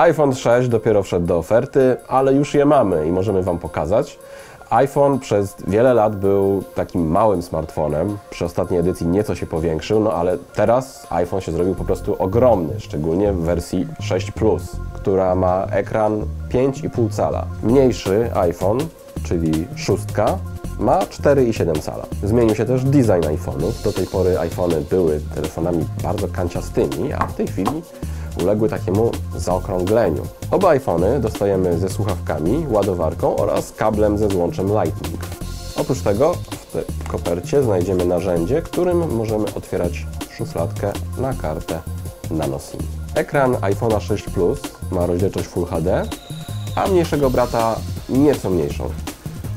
iPhone 6 dopiero wszedł do oferty, ale już je mamy i możemy Wam pokazać. iPhone przez wiele lat był takim małym smartfonem. Przy ostatniej edycji nieco się powiększył, no ale teraz iPhone się zrobił po prostu ogromny, szczególnie w wersji 6 Plus, która ma ekran 5,5 cala. Mniejszy iPhone, czyli szóstka, ma 4,7 cala. Zmienił się też design iPhone'ów. Do tej pory iPhony były telefonami bardzo kanciastymi, a w tej chwili uległy takiemu zaokrągleniu. Oba iPhony dostajemy ze słuchawkami, ładowarką oraz kablem ze złączem Lightning. Oprócz tego w kopercie znajdziemy narzędzie, którym możemy otwierać szufladkę na kartę nano SIM. Ekran iPhone'a 6 Plus ma rozdzielczość Full HD, a mniejszego brata nieco mniejszą.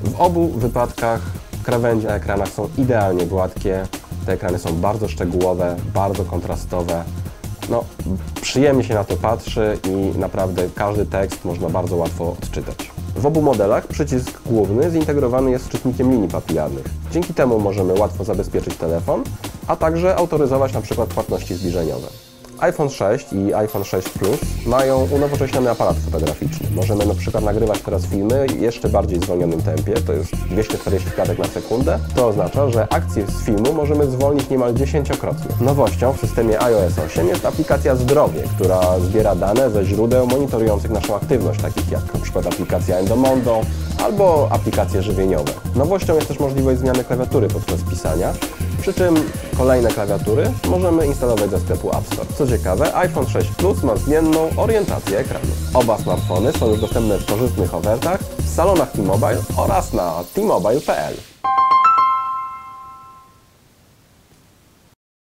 W obu wypadkach krawędzie na ekranach są idealnie gładkie. Te ekrany są bardzo szczegółowe, bardzo kontrastowe. No, przyjemnie się na to patrzy i naprawdę każdy tekst można bardzo łatwo odczytać. W obu modelach przycisk główny zintegrowany jest z czytnikiem linii papilarnych. Dzięki temu możemy łatwo zabezpieczyć telefon, a także autoryzować przykład płatności zbliżeniowe. iPhone 6 i iPhone 6 Plus mają unowocześniony aparat fotograficzny. Możemy na przykład nagrywać teraz filmy w jeszcze bardziej zwolnionym tempie, to jest 240 klatek na sekundę. To oznacza, że akcję z filmu możemy zwolnić niemal dziesięciokrotnie. Nowością w systemie iOS 8 jest aplikacja Zdrowie, która zbiera dane ze źródeł monitorujących naszą aktywność, takich jak przykład aplikacja Endomondo albo aplikacje żywieniowe. Nowością jest też możliwość zmiany klawiatury podczas pisania, przy czym kolejne klawiatury możemy instalować ze sklepu App Store. Co ciekawe, iPhone 6 Plus ma zmienną orientację ekranu. Oba smartfony są już dostępne w korzystnych ofertach w salonach T-Mobile oraz na t-mobile.pl.